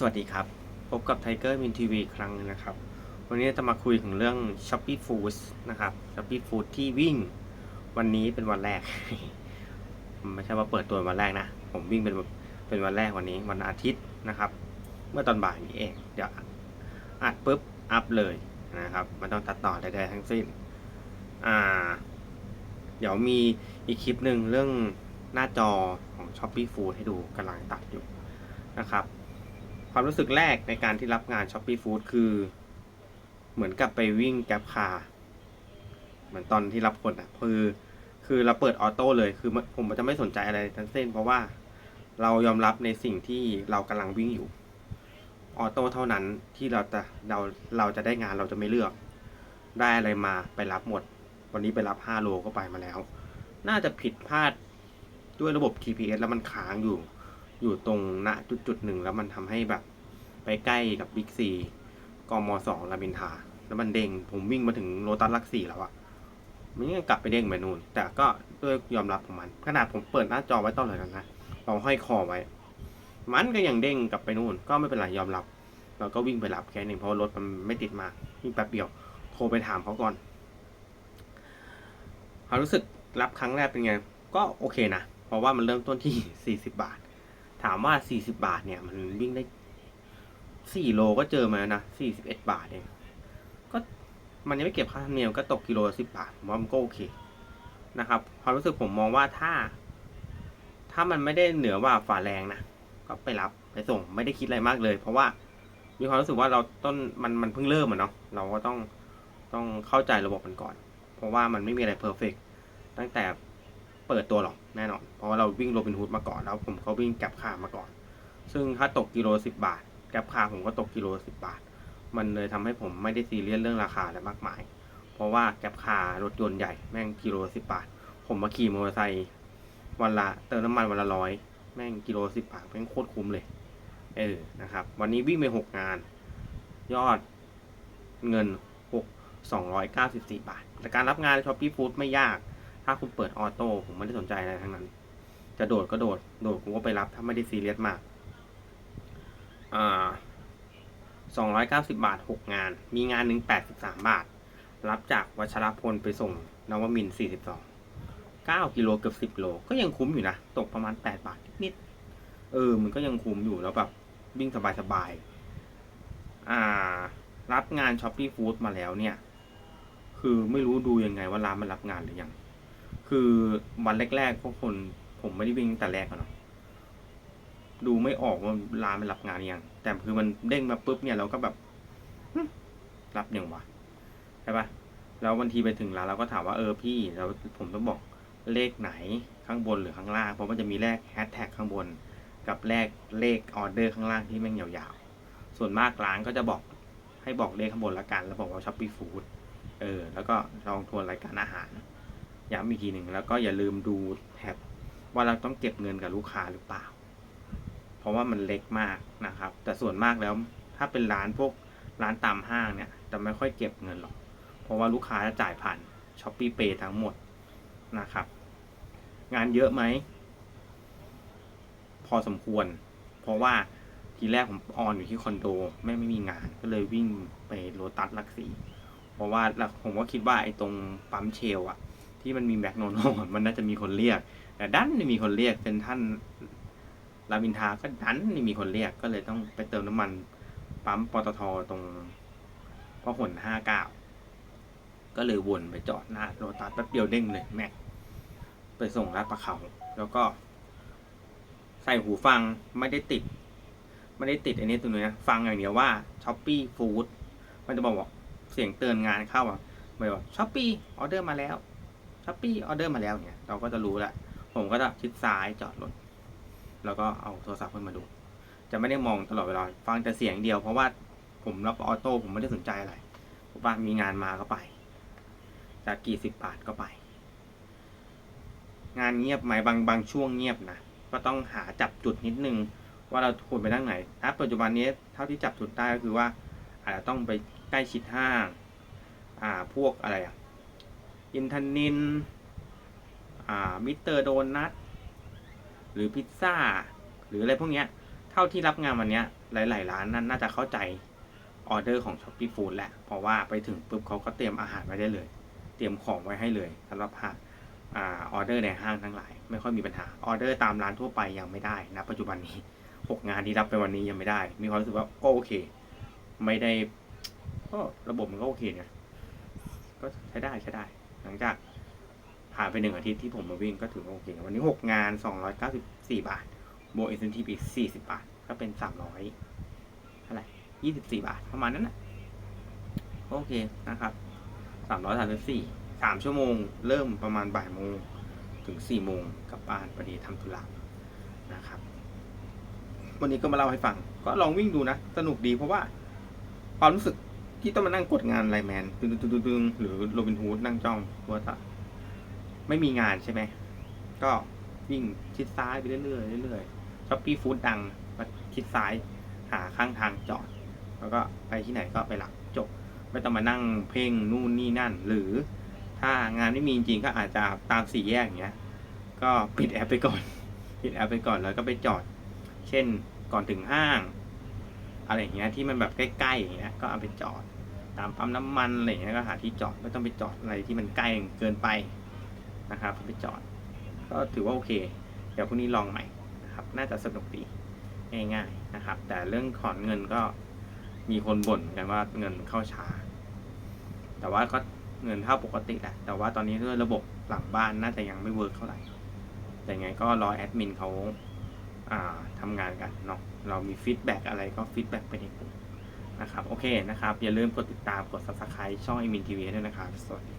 สวัสดีครับ พบกับไทเกอร์มินทีวีครั้งนึงนะครับ วันนี้จะมาคุยถึงเรื่อง s h o p e e Foods นะครับ s h o p e e Food ที่วิ่งวันนี้เป็นวันแรก ไม่ใช่ว่าเปิดตัววันแรกนะ ผมวิ่งเป็นเป็นวันแรกวันนี้วันอาทิตย์นะครับ เมื่อตอนบ่ายนี้เอง เดี๋ยวอัดปุ๊บ อัพเลยนะครับไมันต้องตัดต่อใดๆทั้งสิ้น อ่า เดี๋ยวมีอีกคลิปหนึ่งเรื่องหน้าจอของ s h o p e e Food ให้ดูกำลังตัดอยู่นะครับ ความรู้สึกแรกในการที่รับงาน s h o p e e Food คือ เหมือนกับไปวิ่งแกร็บคาเหมือนตอนที่รับคนอะคือ คือเราเปิดออโต้เลยคือผมจะไม่สนใจอะไรทั้งสิ้น เพราะว่าเรายอมรับในสิ่งที่เรากำลังวิ่งอยู่ออโต้เท่านั้นที่เราจะเราเราจะได้งานเราจะไม่เลือก ได้อะไรมาไปรับหมด วันนี้ไปรับ 5 โลก็ไปมาแล้ว น่าจะผิดพลาดด้วยระบบ GPS แล้วมันค้างอยู่ อยู่ตรงณจุดจุดหนึ่งแล้วมันทำให้แบบ ไปใกล้กับบิ๊กซีกมสองรามอินทาแล้วมันเด้งผมวิ่งมาถึงโลตัสลักสี่แล้วอะมันยังกลับไปเด้งไปนู่น แต่ก็ด้วยยอมรับของมันขนาดผมเปิดหน้าจอไว้ตอนเลยนะเราห้อยคอไว้ มันก็ยังเด้งกลับไปนู่น ก็ไม่เป็นไรยอมรับเราก็วิ่งไปรับแค่นึงเพราะรถมันไม่ติดมาวิ่งแป๊บเดียวโทรไปถามเขาก่อนความรู้สึกรับครั้งแรกเป็นไง ก็โอเคนะ เพราะว่ามันเริ่มต้นที่ 40 บาท ถามว่า 40 บาทเนี่ย มันวิ่งได้ 4 โลก็เจอมาแล้วนะ41 บาทเองก็มันยังไม่เก็บค่าธรรมเนียมก็ตกกิโลละ10 บาทผมว่ามันก็โอเคนะครับความรู้สึกผมมองว่าถ้า ถ้ามันไม่ได้เหนือว่าฝ่าแรงนะก็ไปรับไปส่งไม่ได้คิดอะไรมากเลย เพราะว่ามีความรู้สึกว่าเราต้นมันมันเพิ่งเริ่มอะเนาะเราก็ต้องต้องเข้าใจระบบมันก่อน เพราะว่ามันไม่มีอะไรเพอร์เฟกตั้งแต่ เปิดตัวหรอกแน่นอน เพราะว่าเราวิ่งโรบินฮูดมาก่อนแล้วผมก็วิ่งแกร็บคามาก่อน ซึ่งถ้าตกกิโลสิบบาทแกร็บคาผมก็ตกกิโลสิบบาท มันเลยทำให้ผมไม่ได้ซีเรียสเรื่องราคาอะไรมากมาย เพราะว่าแกร็บคารถยนต์ใหญ่แม่งกิโลสิบบาท ผมมาขี่มอเตอร์ไซค์วันละเติมน้ำมันวันละร้อยแม่งกิโลสิบบาทแม่งโคตรคุ้มเลย เออนะครับ วันนี้วิ่งไปหกงาน ยอดเงินหกสองร้อยเก้าสิบสี่บาทแต่การรับงานช้อปปี้ฟู้ดไม่ยาก ถ้าคุณเปิดออโต้ผมไม่ได้สนใจอะไรทั้งนั้น จะโดดก็โดด โดดผมก็ไปรับถ้าไม่ได้ซีเรียสมาก อ่าสองร้อยเก้าสิบาทหกงาน มีงานหนึ่งแปดสิบสามบาท รับจากวัชรพลไปส่งนวมินสี่สิบสองเก้ากิโลเกือบสิบโล ก็ยังคุ้มอยู่นะ ตกประมาณแปดบาทนิดๆเออ มันก็ยังคุ้มอยู่แล้วแบบวิ่งสบายๆอ่า รับงานช้อปปี้ฟู้ดมาแล้วเนี่ย คือไม่รู้ดูยังไงว่าร้านมันรับงานหรือยัง คือวันแรกๆพวกคนผมไม่ได้วิ่งตั้งแต่แรกอะเนาะดูไม่ออกว่าร้านมันรับงานยังแต่คือมันเด้งมาปุ๊บเนี่ยเราก็แบบรับยังวะใช่ปะแล้ววันทีไปถึงร้านเราก็ถามว่าเออพี่เราผมต้องบอกเลขไหนข้างบนหรือข้างล่าง เพราะมันจะมีเลขแฮชแท็กข้างบน กับเลขเลขออเดอร์ข้างล่างที่แม่งยาวๆ ส่วนมากร้านก็จะบอกให้บอกเลขข้างบนละกัน แล้วบอกว่าช้อปปี้ฟู้ดเออ แล้วก็ลองทวนรายการอาหาร ย้ำอีกทีหนึ่งแล้วก็อย่าลืมดูแท็บว่าเราต้องเก็บเงินกับลูกค้าหรือเปล่า เพราะว่ามันเล็กมากนะครับ แต่ส่วนมากแล้วถ้าเป็นร้านพวกร้านตามห้างเนี่ยจะไม่ค่อยเก็บเงินหรอก เพราะว่าลูกค้าจะจ่ายผ่านช้อปปี้เปทั้งหมดนะครับ งานเยอะไหม พอสมควร เพราะว่าทีแรกผมออนอยู่ที่คอนโดแม่ไม่มีงานก็เลยวิ่งไปโรตัสลักสี่เพราะว่าผมก็คิดว่าไอ้ตรงปั๊มเชลอะ ที่มันมีแมคโนโนมันน่าจะมีคนเรียก แต่ดันไม่มีคนเรียกเป็นท่านรามินทาก็ดันไม่มีคนเรียกก็เลยต้องไปเติมน้ำมันปั๊มปตทตรงพหลห้าเก้าก็เลยวนไปจอดหน้าโรตัสแป๊บเดียวเด้งเลยแม็กไปส่งลาดประเขาแล้วก็ ใส่หูฟังไม่ได้ติด ไม่ได้ติดอันนี้ตัวนี้นะฟังอย่างเดียวว่าช้อปปี้ฟู้ดมันจะบอกว่าเสียงเตือนงานเข้าอะไม่บอกช้อปปี้ออเดอร์มาแล้ว ช้อปปี้ออเดอร์มาแล้วเนี่ยเราก็จะรู้แหละผมก็จะชิดซ้ายจอดรถแล้วก็เอาโทรศัพท์ขึ้นมาดู จะไม่ได้มองตลอดเวลาฟังแต่เสียงเดียวเพราะว่าผมรับออโต้ผมไม่ได้สนใจอะไรผมว่ามีงานมาก็ไปจากกี่สิบบาทก็ไป งานเงียบไหมบางบางช่วงเงียบนะก็ต้องหาจับจุดนิดนึง ว่าเราควรไปทางไหนถ้าปัจจุบันนี้เท่าที่จับจุดได้ก็คือว่าอาจจะต้องไปใกล้ชิดห้าง อ่าพวกอะไรอะ อินทนินอ่ามิสเตอร์โดนัทหรือพิซซ่า หรืออะไรพวกเนี้ย เท่าที่รับงานวันเนี้ย หลาย ๆ ร้านนั้นน่าจะเข้าใจออเดอร์ของ s h อ p e e Food แหละ เพราะว่าไปถึงปุ๊บเขาก็เตรียมอาหารไว้ได้เลย เตรียมของไว้ให้เลยสำหรับหาอ่าออเดอร์ในห้างทั้งหลาย ไม่ค่อยมีปัญหา ออเดอร์ตามร้านทั่วไปยังไม่ได้นะปัจจุบันนี้หกงานที่รับไปวันนี้ยังไม่ได้ มีความรู้สึกว่าก็โอเค ไม่ได้ก็ระบบมันก็โอเคไงก็ใช้ได้ใช้ได้ ลังจากผ่านไปหนึ่งอาทิตย์ที่ผมมาวิ่งก็ถือว่าโอเค วันนี้หกงานสองร้อยเก้าสิบสี่บาท บวกเอ t นทีอีกสี่สิบาท ก็เป็นสามร้อยอะไรยี่สิบสี่บาท ประมาณนั้นนะโอเคนะครับสามร้อยสามสิบสี่สามชั่วโมง เริ่มประมาณบ่ายโมงถึงสี่โมงกลับบ้านพอดีทำธุระนะครับ วันนี้ก็มาเล่าให้ฟัง ก็ลองวิ่งดูนะ สนุกดีเพราะว่าความรู้สึก ที่ต้องมานั่งกดงานไลแมนตึงตึงตึงตึงหรือโรบินฮูดนั่งจ้องว่าถ้าไม่มีงานใช่ไหม ก็วิ่งชิดซ้ายไปเรื่อยๆเรื่อยๆช้อปปี้ฟู้ดดังมาชิดซ้ายหาข้างทางจอด แล้วก็ไปที่ไหนก็ไปหลับจบ ไม่ต้องมานั่งเพ่งนู่นนี่นั่น หรือถ้างานไม่มีจริงๆก็อาจจะตามสี่แยกอย่างเงี้ย ก็ปิดแอปไปก่อน ปิดแอปไปก่อนแล้วก็ไปจอด เช่นก่อนถึงห้าง อะไรอย่างเงี้ยที่มันแบบใกล้ๆอย่างเงี้ยก็เอาไปจอด ตามปั๊มน้ำมันอะไรอย่างเงี้ยก็หาที่จอดไม่ต้องไปจอดอะไรที่มันใกล้เกินไปนะครับไปจอด ก็ถือว่าโอเค เดี๋ยวพรุ่งนี้ลองใหม่นะครับ น่าจะสนุกดีง่ายๆนะครับ แต่เรื่องถอนเงินก็มีคนบ่นกันว่าเงินเข้าช้า แต่ว่าก็เงินเท่าปกติแหละแต่ว่าตอนนี้ด้วยระบบหลังบ้านน่าจะยังไม่เวิร์กเท่าไหร่แต่ไงก็รอแอดมินเขา ทำงานกันเนาะเรามีฟีดแบ็กอะไรก็ฟีดแบ็กไปในกลุ่มนะครับ โอเคนะครับ อย่าลืมกดติดตามกด subscribe ช่อง i m i n TV ด้วยนะครับ สวัสดี